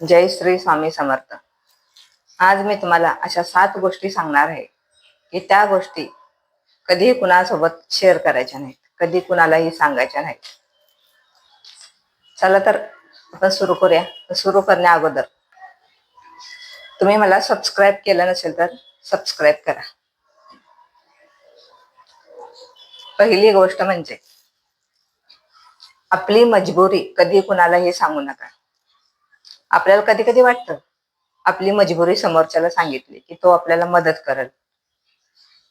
जय श्री स्वामी समर्थ. आज मी तुम्हाला अशा सात गोष्टी सांगणार आहे की त्या गोष्टी कधीही कुणासोबत शेअर करायच्या नाहीत कधी कुणालाही सांगायच्या नाहीत. चला तर आपण सुरू करूया. सुरू करण्या अगोदर तुम्ही मला सबस्क्राईब केलं नसेल तर सबस्क्राईब करा. पहिली गोष्ट म्हणजे आपली मजबुरी कधी कुणालाही सांगू नका. आपल्याला कधी कधी वाटतं आपली मजबुरी समोरच्याला सांगितली की तो आपल्याला मदत करेल.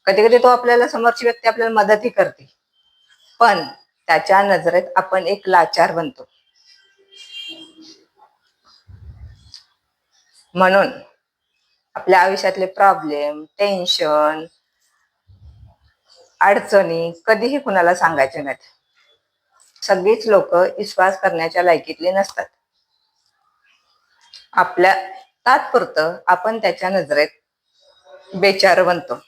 कधी कधी तो आपल्याला समोरची व्यक्ती आपल्याला मदतही करते. पण त्याच्या नजरेत आपण एक लाचार बनतो. म्हणून आपल्या आयुष्यातले प्रॉब्लेम टेन्शन अडचणी कधीही कुणाला सांगायचे नाहीत. सगळीच लोक विश्वास करण्याच्या लायकीतली नसतात. आपल्या तात्पुरतं आपण त्याच्या नजरेत बेचार बनतो.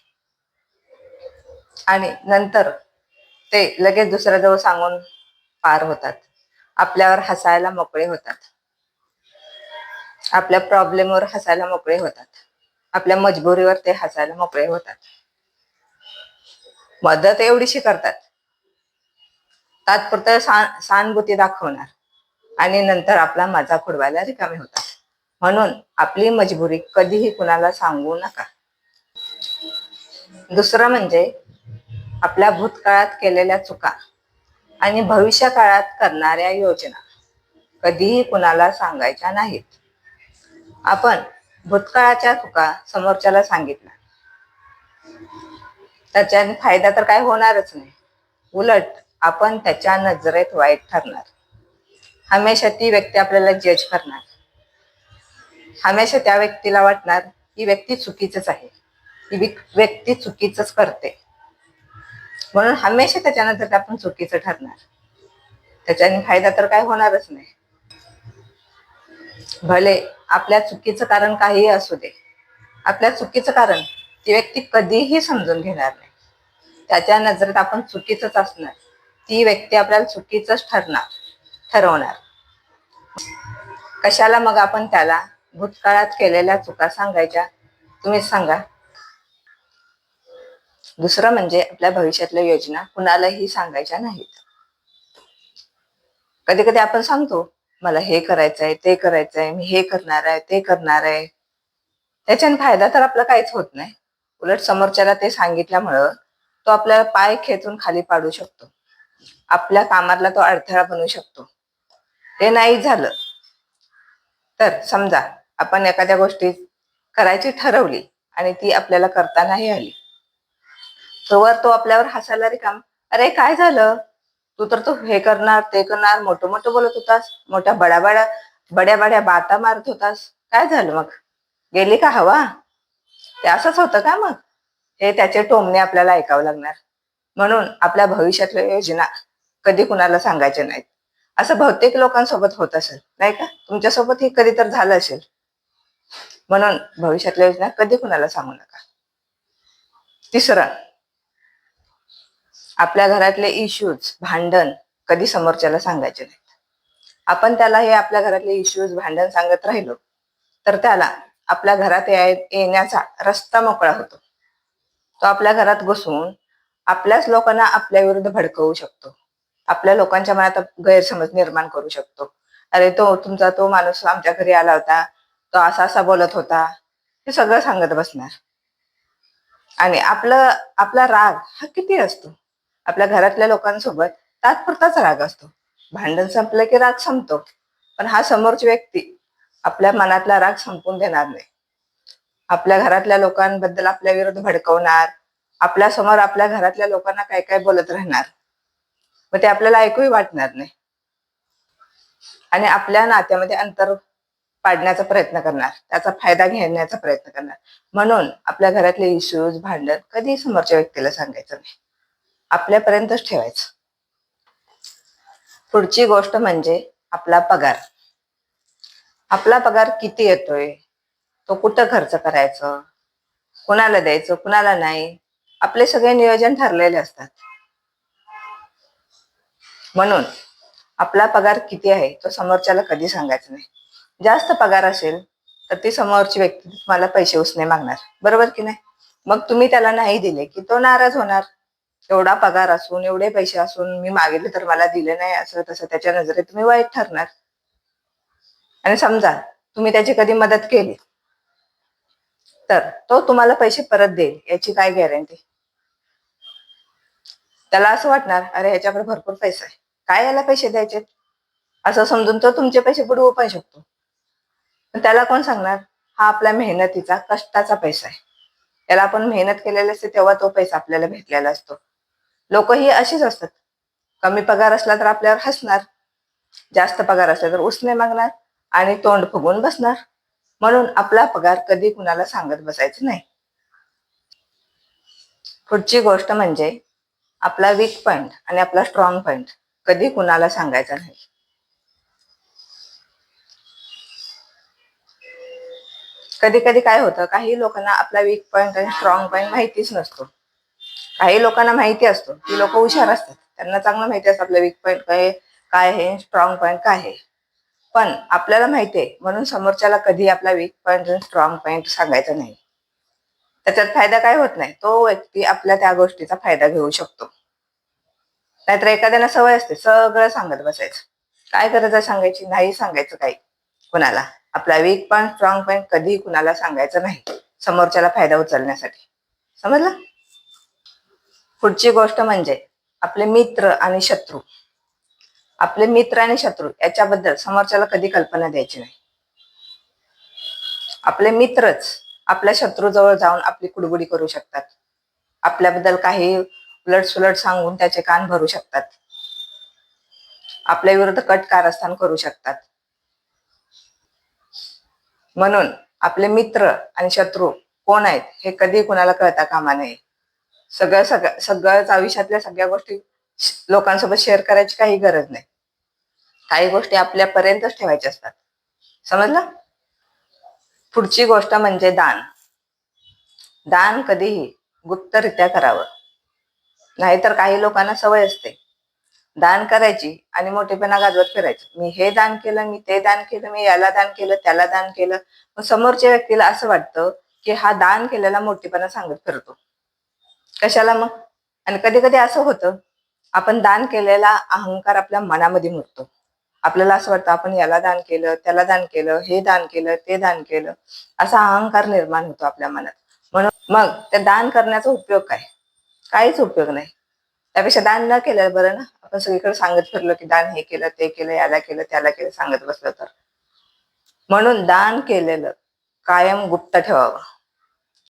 आणि नंतर ते लगेच दुसऱ्याजवळ सांगून पार होतात. आपल्यावर हसायला मोकळे होतात. आपल्या प्रॉब्लेमवर हसायला मोकळे होतात. आपल्या मजबुरीवर ते हसायला मोकळे होतात. मदत एवढीशी करतात. तात्पुरतं सा- सहानुभूती दाखवणार. आणि नंतर आपला माझा खुडवायला रिकामे होतात. म्हणून आपली मजबुरी कधीही कुणाला सांगू नका. दुसरं म्हणजे आपल्या भूतकाळात केलेल्या चुका आणि भविष्य काळात करणाऱ्या योजना कधीही कुणाला सांगायच्या नाहीत. आपण भूतकाळाच्या चुका समोरच्याला सांगितल्या. त्याच्याने फायदा तर काय होणारच नाही. उलट आपण त्याच्या नजरेत वाईट ठरणार. हमेशा ती व्यक्ती आपल्याला जज करणार. हमेशा त्या व्यक्तीला वाटणार ही व्यक्ती चुकीचीच आहे. ही विक- व्यक्ती चुकीचंच करते. म्हणून हमेशा त्याच्या नजरेत आपण चुकीचं ठरणार. त्याच्याने फायदा तर काय होणारच नाही. भले आपल्या चुकीचं कारण काहीही असू दे. आपल्या चुकीचं कारण ती व्यक्ती कधीही समजून घेणार नाही. त्याच्या नजरेत आपण चुकीचंच असणार. ती व्यक्ती आपल्याला चुकीचंच ठरणार ठरवणार. कशाला मग आपण त्याला भूतकाळात केलेल्या चुका सांगायच्या तुम्हीच सांगा. दुसरं म्हणजे आपल्या भविष्यातल्या योजना कुणालाही सांगायच्या नाहीत. कधी कधी आपण सांगतो मला हे करायचंय ते करायचंय मी हे करणार आहे ते करणार आहे. त्याच्याने फायदा तर आपला काहीच होत नाही. उलट समोरच्याला ते सांगितल्यामुळं तो आपल्याला पाय खेचून खाली पाडू शकतो. आपल्या कामातला तो अडथळा बनवू शकतो. ते नाही झालं. तर समजा आपण एखाद्या गोष्टी करायची ठरवली आणि ती आपल्याला करता नाही आली तोवर तो आपल्यावर हसायला रिकाम अरे काय झालं? तू तर तू हे करणार ते करणार मोठं मोठं बोलत होतास मोठ्या बड्या बड्या बड्या बड्या बाता मारत होतास. काय झालं मग? गेली का हवा? ते असंच होतं का मग? हे त्याचे टोमणे आपल्याला ऐकावं लागणार. म्हणून आपल्या भविष्यातल्या योजना कधी कुणाला सांगायच्या नाहीत. असं बहुतेक लोकांसोबत होत असेल नाही का? तुमच्यासोबत हे कधी तर झालं असेल. म्हणून भविष्यातल्या योजना कधी कुणाला सांगू नका. तिसरं आपल्या घरातले इश्यूज भांडण कधी समोरच्याला सांगायचे नाहीत. आपण त्याला हे आपल्या घरातले इश्यूज भांडण सांगत राहिलो तर त्याला आपल्या घरात येण्याचा रस्ता मोकळा होतो. तो आपल्या घरात घुसून आपल्याच लोकांना आपल्या विरुद्ध भडकवू शकतो. आपल्या लोकांच्या मनात गैरसमज निर्माण करू शकतो. अरे तो तुमचा तो माणूस आमच्या घरी आला होता तो असा असा बोलत होता. हे सगळं सांगत बसणार. आणि आपलं आपला राग हा किती असतो? आपल्या घरातल्या लोकांसोबत तात्पुरताच राग असतो. भांडण संपलं की राग संपतो. पण हा समोरची व्यक्ती आपल्या मनातला राग संपून देणार नाही. आपल्या घरातल्या लोकांबद्दल आपल्या विरोध भडकवणार. आपल्यासमोर आपल्या घरातल्या लोकांना काय काय बोलत राहणार. मग ते आपल्याला ऐकूही वाटणार नाही. आणि आपल्या नात्यामध्ये अंतर पाडण्याचा प्रयत्न करणार. त्याचा फायदा घेण्याचा प्रयत्न करणार. म्हणून आपल्या घरातले इश्यूज भांडण कधी समोरच्या व्यक्तीला सांगायचं नाही. आपल्यापर्यंतच ठेवायचं. पुढची गोष्ट म्हणजे आपला पगार. आपला पगार किती येतोय? तो कुठं खर्च करायचं? कुणाला द्यायचं कुणाला नाही? आपले सगळे नियोजन ठरलेले असतात. म्हणून आपला पगार किती आहे तो समोरच्याला कधी सांगायचा नाही. जास्त पगार असेल तर ती समोरची व्यक्ती तुम्हाला पैसे उसने मागणार. बरोबर की नाही? मग तुम्ही त्याला नाही दिले की तो नाराज होणार. एवढा पगार असून एवढे पैसे असून मी मागितले तर मला दिले नाही असं तसं त्याच्या नजरेत तुम्ही वाईट ठरणार. आणि समजा तुम्ही त्याची कधी मदत केली तर तो तुम्हाला पैसे परत देईल याची काय गॅरंटी? त्याला असं वाटणार अरे ह्याच्याकडे भरपूर पैसा आहे काय याला पैसे द्यायचे असं समजून तो तुमचे पैसे बुडवू पण शकतो. पण त्याला कोण सांगणार? हा आपल्या मेहनतीचा कष्टाचा पैसा आहे. त्याला आपण मेहनत केलेली असते तेव्हा तो पैसा आपल्याला भेटलेला असतो. लोक ही अशीच असतात. कमी पगार असला तर आपल्यावर हसणार. जास्त पगार असला तर उसने मागणार आणि तोंड फुगून बसणार. म्हणून आपला पगार कधी कुणाला सांगत बसायचं नाही. पुढची गोष्ट म्हणजे आपला वीक पॉइंट आणि आपला स्ट्रॉंग पॉइंट कधी कुणाला सांगायचा नाही. कधी कधी काय होतं काही लोकांना आपला वीक पॉईंट आणि स्ट्रॉंग पॉईंट माहितीच नसतो. काही लोकांना माहिती असतो ती लोक हुशार असतात. त्यांना चांगलं माहिती असतं आपलं वीक पॉईंट काय काय आहे स्ट्रॉंग पॉईंट काय आहे. पण आपल्याला माहिती आहे म्हणून समोरच्याला कधी आपला वीक पॉईंट आणि स्ट्रॉंग पॉईंट सांगायचा नाही. त्याच्यात फायदा काय होत नाही तो व्यक्ती आपल्या त्या गोष्टीचा फायदा घेऊ शकतो. नाहीतर एखाद्याला सवय असते सगळं सांगत बसायचं. काय करायचं सांगायची? नाही सांगायचं काही कुणाला. आपला वीक पॉइंट स्ट्रॉंग पॉईंट कधी कुणाला सांगायचं नाही. समोरच्याला फायदा उचलण्यासाठी. समजलं? पुढची गोष्ट म्हणजे आपले मित्र आणि शत्रू. आपले मित्र आणि शत्रू याच्याबद्दल समोरच्याला कधी कल्पना द्यायची नाही. आपले मित्रच आपल्या शत्रूजवळ जाऊन आपली कुडबुडी करू शकतात. आपल्याबद्दल काही उलट सुलट सांगून त्याचे कान भरू शकतात. आपल्या विरुद्ध कट कारस्थान करू शकतात. म्हणून आपले मित्र आणि शत्रू कोण आहेत हे कधी कुणाला कळता कामा नये. सगळं सगळं सगळंच आयुष्यातल्या सगळ्या गोष्टी श- लोकांसोबत शेअर करायची काही गरज नाही. काही गोष्टी आपल्यापर्यंतच ठेवायच्या असतात. समजलं? पुढची गोष्ट म्हणजे दान. दान कधीही गुप्तरित्या करावं. नाहीतर काही लोकांना सवय असते. दान करायची आणि मोठेपणा गाजवत फिरायचं. मी हे दान केलं मी ते दान केलं मी याला दान केलं त्याला दान केलं. मग समोरच्या व्यक्तीला असं वाटतं की हा दान केलेला मोठेपणा सांगत फिरतो. कशाला मग? आणि कधी कधी असं होतं आपण दान केलेला अहंकार आपल्या मनामध्ये मुरतो. आपल्याला असं वाटतं आपण याला दान केलं त्याला दान केलं हे दान केलं ते दान केलं. असा अहंकार निर्माण होतो आपल्या मनात. म्हणून मग त्या दान करण्याचा उपयोग काय? काहीच उपयोग नाही. त्यापेक्षा दान न केलं बरं ना. आपण सगळीकडे सांगत फिरलो की दान हे केलं ते केलं याला केलं त्याला केलं सांगत बसलं तर. म्हणून दान केलेलं कायम गुप्त ठेवावं.